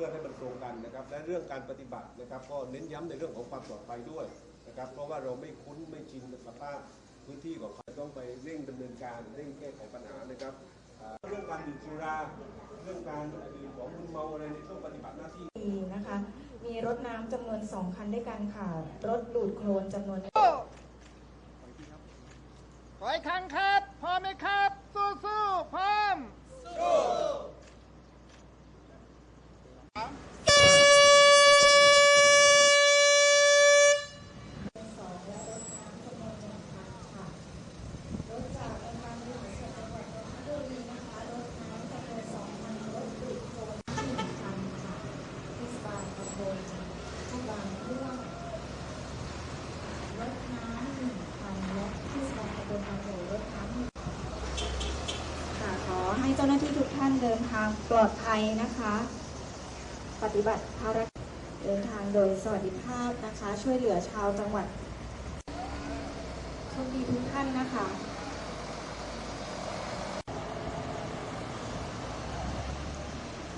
พื่อให้มันตรงกันนะครับ และเรื่องการปฏิบัตินะครับ ก็เน้นย้ำในเรื่องของความปลอดภัยด้วยนะครับ เพราะว่าเราไม่คุ้นไม่ชินกับสภาพพื้นที่ของเขาต้องไปเร่งดำเนินการเร่งแก้ไขปัญหานะครับอ่าเรื่องการดื่มสุราเรื่องการดื่มของมึนเมาอะไรในช่วงปฏิบัติหน้าที่ปีนะคะ มีรถน้ำจำนวน2คันด้วยกันค่ะ รถดูดโคลนจำนวนขออีกครั้งครับพร้อมไหมครับ ขอให้เจ้าหน้าที่ทุกท่านเดินทางปลอดภัยนะคะ ปฏิบัติภารกิจเดินทางโดยสวัสดิภาพนะคะ ช่วยเหลือชาวจังหวัดโชคดีทุกท่านนะคะ